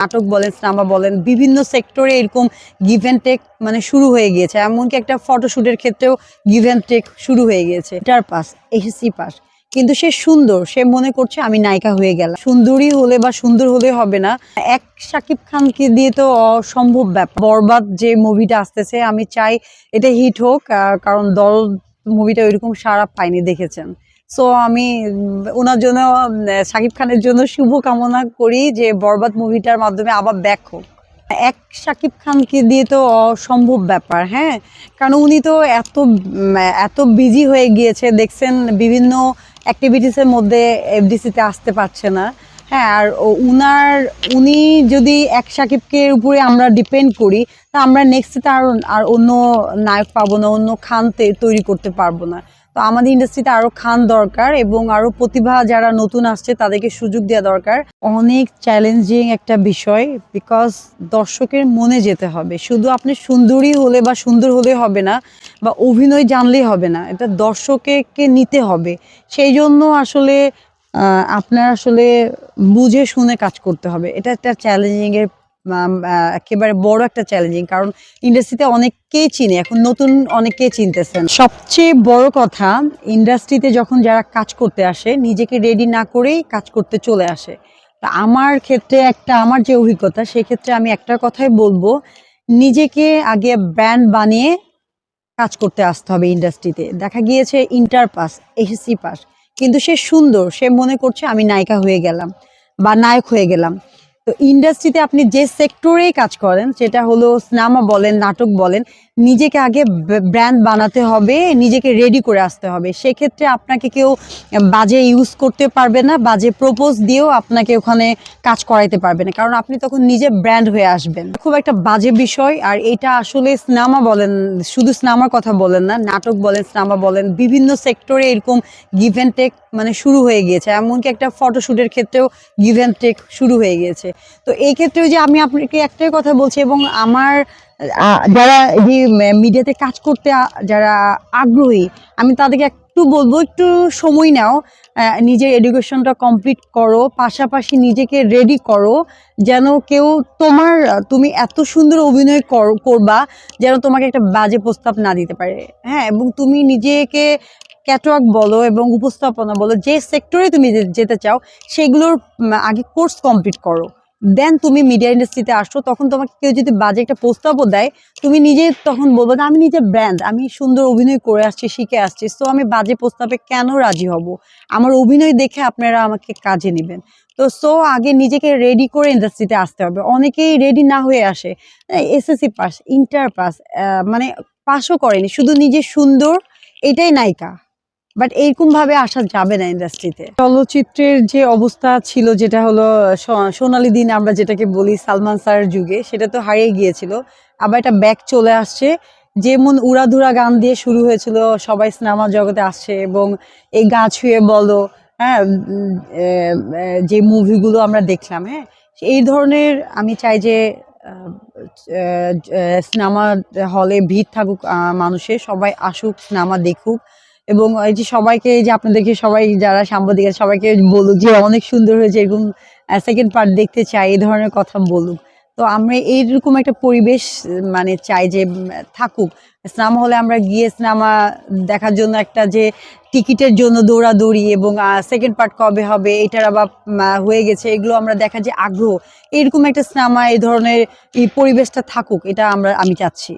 নাটক বলেন সিনেমা বলেন, বিভিন্ন সেক্টরে এরকম গিভ অ্যান্ড টেক মানে শুরু হয়ে গিয়েছে। এমনকি একটা ফটোশুটের ক্ষেত্রেও গিভ অ্যান্ড টেক শুরু হয়ে গিয়েছে। এটার পাস এসএসসি পাস কিন্তু সে সুন্দর, সে মনে করছে, আমি নায়িকা হয়ে গেলাম। সুন্দরী হলে বা সুন্দর হলে হবে না। এক শাকিব খানকে দিয়ে তো অসম্ভব ব্যাপার। বরবাদ যে মুভিটা আসতেছে, আমি চাই এটা হিট হোক কারণ দল মুভিটা ওইরকম সারা পাইনি দেখেছেন। সো আমি ওনার জন্য শাকিব খানের জন্য শুভ কামনা করি যে বরবাদ মুভিটার মাধ্যমে আবার ব্যাক হোক। এক শাকিব খানকে দিয়ে তো অসম্ভব ব্যাপার হ্যাঁ? কারণ উনি তো এত এত বিজি হয়ে গিয়েছে, দেখছেন বিভিন্ন অ্যাক্টিভিটিসের মধ্যে এফডিসিতে আসতে পারছে না হ্যাঁ? আর উনার, উনি যদি এক সাকিবকে উপরে আমরা ডিপেন্ড করি, তা আমরা নেক্সটে আর আর অন্য নায়ক পাবো না, অন্য খান তৈরি করতে পারব না। তো আমাদের ইন্ডাস্ট্রিতে আরও খান দরকার এবং আরও প্রতিভা যারা নতুন আসছে তাদেরকে সুযোগ দেওয়া দরকার। অনেক চ্যালেঞ্জিং একটা বিষয় বিকজ দর্শকের মনে যেতে হবে। শুধু আপনি সুন্দরী হলে বা সুন্দর হলে হবে না বা অভিনয় জানলেই হবে না এটা দর্শককে নিতে হবে। সেই জন্য আসলে আপনার আসলে বুঝে শুনে কাজ করতে হবে। এটা একটা চ্যালেঞ্জিং এর আম, আহ, একেবারে বড় একটা চ্যালেঞ্জিং কারণ ইন্ডাস্ট্রিতে অনেককেই চিনে, এখন নতুন অনেককেই চিনতেছেন। সবচেয়ে বড় কথা ইন্ডাস্ট্রিতে যখন যারা কাজ করতে আসে, নিজেকে রেডি না করেই কাজ করতে চলে আসে। তা আমার ক্ষেত্রে একটা, আমার যে অভিজ্ঞতা সেক্ষেত্রে আমি একটা কথাই বলব, নিজেকে আগে ব্র্যান্ড বানিয়ে কাজ করতে আসতে হবে ইন্ডাস্ট্রিতে দেখা গিয়েছে ইন্টার পাস এসএসসি পাস কিন্তু সে সুন্দর, সে মনে করছে আমি নায়িকা হয়ে গেলাম বা নায়ক হয়ে গেলাম। তো ইন্ডাস্ট্রিতে আপনি যে সেক্টরেই কাজ করেন, সেটা হলো সিনেমা বলেন, নাটক বলেন, নিজেকে আগে ব্র্যান্ড বানাতে হবে, নিজেকে রেডি করে আসতে হবে। সেক্ষেত্রে আপনাকে কেউ বাজে ইউজ করতে পারবে না, বাজে প্রপোজ দিয়েও আপনাকে ওখানে কাজ করাইতে পারবে না। কারণ আপনি তখন নিজে ব্র্যান্ড হয়ে আসবেন। খুব একটা বাজে বিষয়, আর এটা আসলে সিনেমা বলেন, শুধু সিনেমার কথা বলেন না, নাটক বলেন সিনেমা বলেন, বিভিন্ন সেক্টরে এরকম গিভ অ্যান্ড টেক মানে শুরু হয়ে গিয়েছে। এমনকি একটা ফটোশুটের ক্ষেত্রেও গিভ অ্যান্ড টেক শুরু হয়ে গিয়েছে। তো এই ক্ষেত্রেও যে আমি আপনাকে একটাই কথা বলছি এবং আমার যারা যে মিডিয়াতে কাজ করতে যারা আগ্রহী, আমি তাদেরকে একটু বলব, একটু সময় নাও নিজের এডুকেশনটা কমপ্লিট করো, পাশাপাশি নিজেকে রেডি করো, যেন কেউ তোমার তুমি এত সুন্দর অভিনয় কর- করবা, যেন তোমাকে একটা বাজে প্রস্তাব না দিতে পারে। হ্যাঁ এবং তুমি নিজেকে ক্যাটওয়ার্ক বলো এবং উপস্থাপনা বলো, যে সেক্টরে তুমি যেতে চাও, সেগুলোর আগে কোর্স কমপ্লিট করো। দেন তুমি মিডিয়া ইন্ডাস্ট্রিতে আসো, তখন তোমাকে কেউ যদি বাজে একটা প্রস্তাবও দেয়, তুমি নিজে তখন বলব না আমি নিজে ব্র্যান্ড আমি সুন্দর অভিনয় করে আসছি, শিখে আসছি তো আমি বাজে প্রস্তাবে কেন রাজি হব? আমার অভিনয় দেখে আপনারা আমাকে কাজে নেবেন। তো সো আগে নিজেকে রেডি করে ইন্ডাস্ট্রিতে আসতে হবে। অনেকেই রেডি না হয়ে আসে। এসএসসি পাস ইন্টার পাস মানে পাসও করেনি, শুধু নিজে সুন্দর, এটাই নায়িকা। বাট এইরকম ভাবে আসা যাবে না ইন্ডাস্ট্রিতে চলচ্চিত্রের যে অবস্থা ছিল, যেটা হলো সোনালী দিন আমরা যেটাকে বলি সালমান স্যারের যুগে, সেটা তো হারিয়ে গিয়েছিল। আবার এটা ব্যাক চলে আসছে, যেমন উড়াধুরা গান দিয়ে শুরু হয়েছিল, সবাই সিনেমা জগতে আসছে এবং এই গা ছুঁয়ে বলো হ্যাঁ যে মুভিগুলো আমরা দেখলাম হ্যাঁ এই ধরনের আমি চাই যে সিনেমা হলে ভিড় থাকুক মানুষের, সবাই আসুক, সিনেমা দেখুক। এবং এই যে সবাইকে এই যে আপনাদেরকে সবাই যারা সাংবাদিক আছে সবাইকে বলুক যে অনেক সুন্দর হয়েছে এরকম সেকেন্ড পার্ট দেখতে চাই এই ধরনের কথা বলুক। তো আমরা এইরকম একটা পরিবেশ মানে চাই যে থাকুক। সিনেমা হলে আমরা গিয়ে সিনেমা দেখার জন্য একটা যে টিকিটের জন্য দৌড়াদৌড়ি এবং সেকেন্ড পার্ট কবে হবে এটার আবার হয়ে গেছে এগুলো আমরা দেখার যে আগ্রহ। এরকম একটা সিনেমা এই ধরনের এই পরিবেশটা থাকুক এটা আমরা আমি চাচ্ছি।